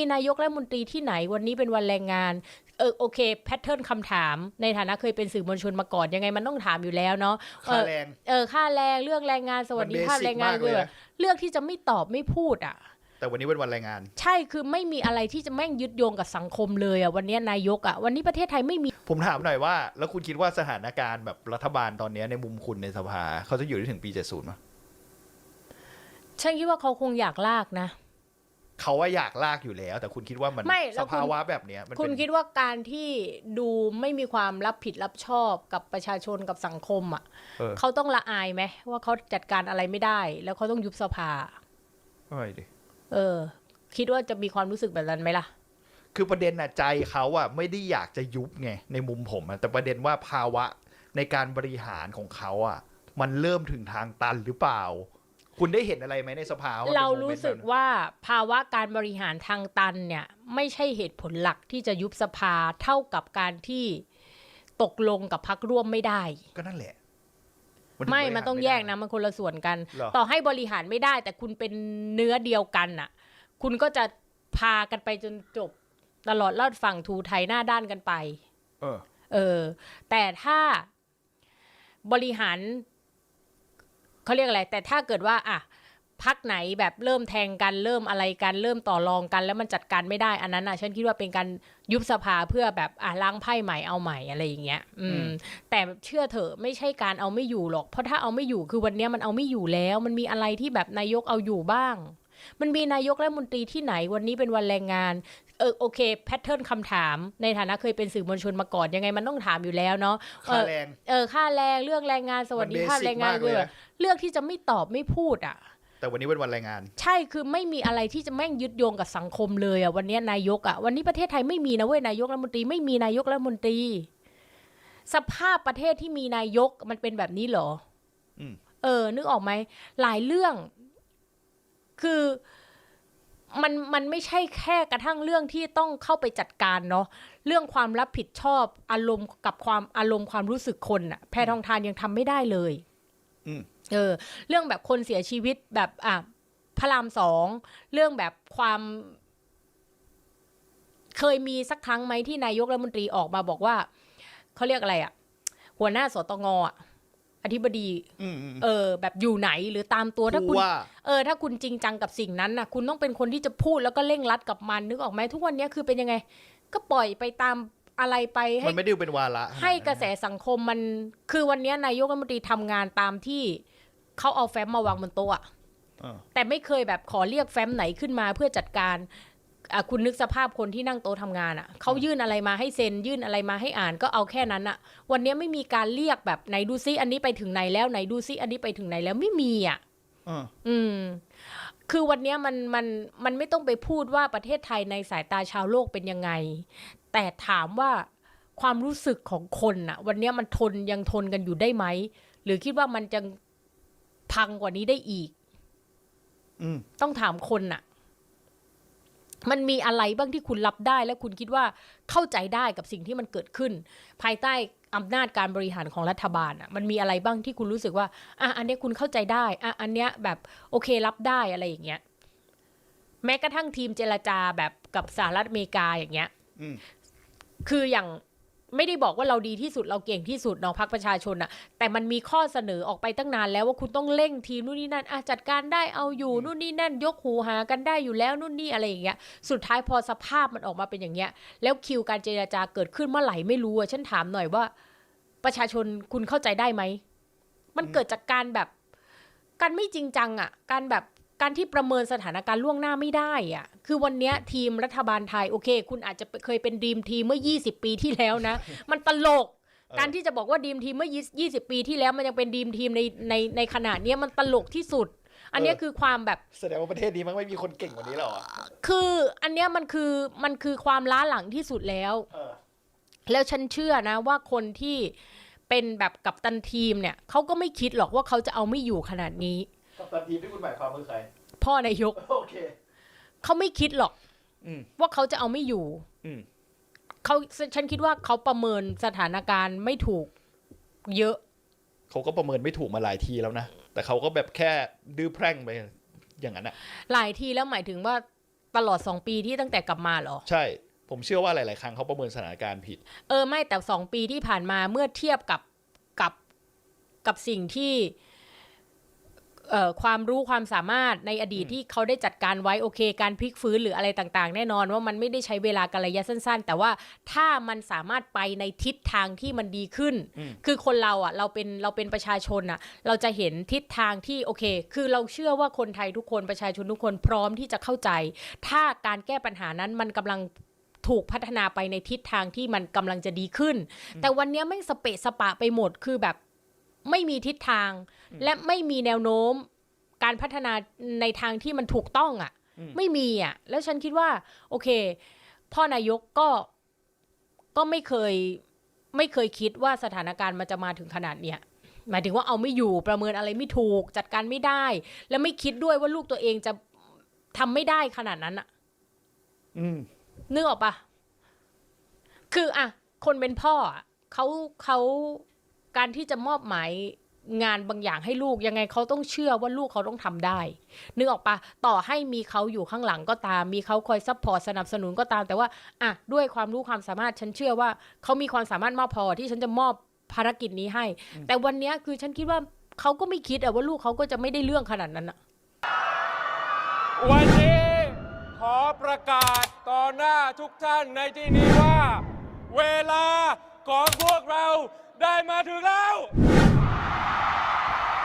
มีนายกรัฐมนตรีที่ไหนวันนี้เป็นวันแรงงาน เออโอเคแพทเทิร์นคำถาม ในฐานะเคยเป็นสื่อมวลชนมาก่อนยังไงมันต้องถามอยู่แล้วเนาะค่าแรงเออค่าแรงเรื่องแรงงานสวัสดิภาพมัน basic แรงงานมากเลยนะเรื่องที่จะไม่ตอบไม่พูดอะแต่วันนี้เป็นวันแรงงาน ใช่คือไม่มีอะไรที่จะแม่งยึดโยงกับสังคมเลยอะวันนี้นายกอะวันนี้ประเทศไทยไม่มี ผมถามหน่อยว่า แล้วคุณคิดว่าสถานการณ์แบบรัฐบาลตอนนี้ในมุมคุณในสภาเขาจะอยู่ได้ถึงปี 70มั้ยฉันคิดว่าเขาคงอยากลากนะ เขาว่าอยากลากอยู่แล้ว แต่คุณคิดว่ามันไม่แล้สวคุณภาวะแบบเนี้ยมันคุณเป็นคิดว่าการที่ดูไม่มีความรับผิดรับชอบกับประชาชนกับสังคมอะเออเขาต้องละอายไหมว่าเขาจัดการอะไรไม่ได้ แล้วเขาต้องยุบสภาไม่ดิเออ คิดว่าจะมีความรู้สึกแบบนั้นไหมล่ะ คือประเด็นน่ะใจเขาอะไม่ได้อยากจะยุบไงในมุมผมอะแต่ประเด็นว่าภาวะในการบริหารของเขาอะมันเริ่มถึงทางตันหรือเปล่า คุณได้เห็นอะไรไหมในสภาว่มันป็นเราโมมนต์รู้สึกแบบนั้นว่าภาวะการบริหารทางตันเนี่ย ไม่ใช่เหตุผลหลักที่จะยุบสภาเท่ากับการที่ตกลงกับพักร่วมไม่ได้ ก็นั่นแหละไม่ถึบริหารมันต้องด้แยกนะ มันคนละส่วนกันเหรอต่อให้บริหารไม่ได้ แต่คุณเป็นเนื้อเดียวกันน่ะ คุณก็จะพากันไปจนจบตลอดลอดฝั่งทูไทยหน้าด้านกันไป เออ เออ แต่ถ้าบริหาร เขาเรียกอะไร แต่ถ้าเกิดว่าอะพักไหนแบบเริ่มแทงกันเริ่มอะไรกันเริ่มต่อรองกัน แล้วมันจัดการไม่ได้อันนั้นอะฉันคิดว่าเป็นการยุบสภาเพื่อแบบอะล้างไพ่ใหม่เอาใหม่อะไรอย่างเงี้ย อือืมมแต่เชื่อเถอะไม่ใช่การเอาไม่อยู่หรอก เพราะถ้าเอาไม่อยู่คือวันเนี้ยมันเอาไม่อยู่แล้ว มันมีอะไรที่แบบนายกเอาอยู่บ้าง มันมีนายกรัฐมนตรีที่ไหนวันนี้เป็นวันแรงงานเออโอเคแพทเทิร์นคำถามในฐานะเคยเป็นสื่อมวลชนมาก่อนยังไงมันต้องถามอยู่แล้วเนาะค่าแรงเออค่าแรงเรื่องแรงงานสวัสดิภาพมัน basic แรงงานมากเลยนะ เรื่องที่จะไม่ตอบไม่พูดอะ แต่วันนี้เป็นวันแรงงาน ใช่คือไม่มีอะไรที่จะแม่งยึดโยงกับสังคมเลยอะวันนี้นายกอะวันนี้ประเทศไทยไม่มีนะเว้ยนายกรัฐมนตรีไม่มีนายกรัฐมนตรี สภาพประเทศที่มีนายกมันเป็นแบบนี้เหรออมเออ นึกออกไหมหลายเรื่อง คือมันมันไม่ใช่แค่กระทั่งเรื่องที่ต้องเข้าไปจัดการเนาะเรื่องความรับผิดชอบอารมณ์กับความอารมณ์ความรู้สึกคนอะแพทองทานยังทำไม่ได้เลยอืม เออเรื่องแบบคนเสียชีวิตแบบอะพระรามสองเรื่องแบบความเคยมีสักครั้งไหมที่นายกรัฐมนตรีออกมาบอกว่าเขาเรียกอะไรอะหัวหน้าสตงอะอธิบดีอืมอืมเออ แบบอยู่ไหนหรือตามตัวถ้าผู้คุณว่าเออ ถ้าคุณจริงจังกับสิ่งนั้นนะคุณต้องเป็นคนที่จะพูดแล้วก็เร่งรัดกับมันนึกออกไหมทุกวันนี้คือเป็นยังไง ก็ปล่อยไปตามอะไรไปให้มันไม่ได้เป็นวาระให้กระแสสังคมมัน คือวันนี้นายกรัฐมนตรีทำงานตามที่ เขาเอาแฟ้มมาวางบนโต๊ะอะเออแต่ไม่เคยแบบขอเรียกแฟ้มไหนขึ้นมาเพื่อจัดการอะคุณนึกสภาพคนที่นั่งโต๊ะทำงานอะเขายื่นอะไรมาให้เซ็นยื่นอะไรมาให้อ่านก็เอาแค่นั้นอะวันนี้ไม่มีการเรียกแบบไหนดูซิอันนี้ไปถึงไหนแล้วไหนดูซิอันนี้ไปถึงไหนแล้วไม่มีอะเอออืม คือวันเนี้ยมันมันมันไม่ต้องไปพูดว่าประเทศไทยในสายตาชาวโลกเป็นยังไง แต่ถามว่าความรู้สึกของคนน่ะ วันเนี้ยมันทนยังทนกันอยู่ได้ไหมหรือคิดว่ามันจะ พังกว่านี้ได้อีกอืมต้องถามคนน่ะ มันมีอะไรบ้างที่คุณรับได้ และคุณคิดว่าเข้าใจได้กับสิ่งที่มันเกิดขึ้น ภายใต้อำนาจการบริหารของรัฐบาลอะ มันมีอะไรบ้างที่คุณรู้สึกว่า อะอันเนี้ยคุณเข้าใจได้ อะอันเนี้ยแบบโอเครับได้อะไรอย่างเงี้ย แม้กระทั่งทีมเจรจาแบบกับสหรัฐอเมริกาอย่างเงี้ยอืมคืออย่าง ไม่ได้บอกว่าเราดีที่สุดเราเก่งที่สุดเนาะพักประชาชนอะแต่มันมีข้อเสนอออกไปตั้งนานแล้วว่าคุณต้องเร่งทีมนู่นนี่นั่นอะจัดการได้เอาอยู่นู่นนี่นั่น ยกหูหากันได้อยู่แล้วนู่นนี่อะไรอย่างเงี้ยสุดท้ายพอสภาพมันออกมาเป็นอย่างเงี้ย แล้วคิวการเจรจาเกิดขึ้นเมื่อไหร่ไม่รู้อะฉันถามหน่อยว่า ประชาชนคุณเข้าใจได้ไหมมันเกิดจากการแบบการไม่จริงจังอะการแบบ การที่ประเมินสถานการณ์ล่วงหน้าไม่ได้อะคือวันเนี้ยทีมรัฐบาลไทยโอเค คุณอาจจะเคยเป็นดีมทีมเมื่อ 20 ปีที่แล้วนะ มันตลกการที่จะบอกว่าดีมทีมเมื่อ 20 ปีที่แล้วมันยังเป็นดีมทีมในในในขนาดเนี้ยมันตลกที่สุด อันเนี้ยคือความแบบแสดงว่าประเทศนี้มันไม่มีคนเก่งกว่านี้หรอคืออันเนี้ยมันคือมันคือความล้าหลังที่สุดแล้วเออแล้วฉันเชื่อนะว่าคนที่เป็นแบบกัปตันทีมเนี่ยเขาก็ไม่คิดหรอกว่าเขาจะเอาไม่อยู่ขนาดนี้ กับตันทีมที่คุณหมายความคือใคร พ่อนายกโอเคเขาไม่คิดหรอกอืมว่าเขาจะเอาไม่อยู่อืมเขาฉันคิดว่าเขาประเมินสถานการณ์ไม่ถูก เยอะ เขาก็ประเมินไม่ถูกมาหลายทีแล้วนะ แต่เขาก็แบบแค่ดื้อแพร่งไปอย่างนั้นอะหลายทีแล้วหมายถึงว่าตลอดสองปีที่ตั้งแต่กลับมาเหรอ ใช่ ผมเชื่อว่าหลาย ๆ ครั้งเขาประเมินสถานการณ์ผิด เออไม่แต่สองปีที่ผ่านมาเมื่อเทียบกับกับกับสิ่งที่เอ่อ ความรู้ความสามารถในอดีตที่เขาได้จัดการไว้โอเค การพลิกฟื้นหรืออะไรต่างๆ แน่นอนว่ามันไม่ได้ใช้เวลากันระยะสั้น ๆ แต่ว่าถ้ามันสามารถไปในทิศทางที่มันดีขึ้นอืมคือคนเราอะเราเป็นเราเป็นประชาชนอะเราจะเห็นทิศทางที่โอเค คือเราเชื่อว่าคนไทยทุกคนประชาชนทุกคนพร้อมที่จะเข้าใจ ถ้าการแก้ปัญหานั้นมันกำลังถูกพัฒนาไปในทิศทางที่มันกำลังจะดีขึ้น แต่วันเนี้ยแม่งสเปะสปะไปหมดคือแบบไม่มีทิศทาง และไม่มีแนวโน้มการพัฒนาในทางที่มันถูกต้องอะ่ะอืมไม่มีอะ่ะ แล้วฉันคิดว่า โอเค พ่อนายกก็ก็ไม่เคย ไม่เคยคิดว่าสถานการณ์มันจะมาถึงขนาดเนี้ยหมายถึงว่าเอาไม่อยู่ประเมินอะไรไม่ถูก จัดการไม่ได้ และไม่คิดด้วยว่าลูกตัวเองจะทำไม่ได้ขนาดนั้นอะอืมนึกออกปะคืออะคนเป็นพ่ออะเขาเขาการที่จะมอบหมาย งานบางอย่างให้ลูกยังไงเขาต้องเชื่อว่าลูกเขาต้องทำได้ นึกออกปะต่อให้มีเขาอยู่ข้างหลังก็ตาม มีเขาคอยซัพพอร์ตสนับสนุนก็ตาม แต่ว่าอะด้วยความรู้ความสามารถฉันเชื่อว่าเขามีความสามารถมากพอที่ฉันจะมอบภารกิจนี้ให้ แต่วันเนี้ยคือฉันคิดว่าเขาก็ไม่คิดอะว่าลูกเขาก็จะไม่ได้เรื่องขนาดนั้นอะวันนี้ขอประกาศต่อหน้าทุกท่านในที่นี้ว่า เวลาของพวกเราได้มาถึงแล้ว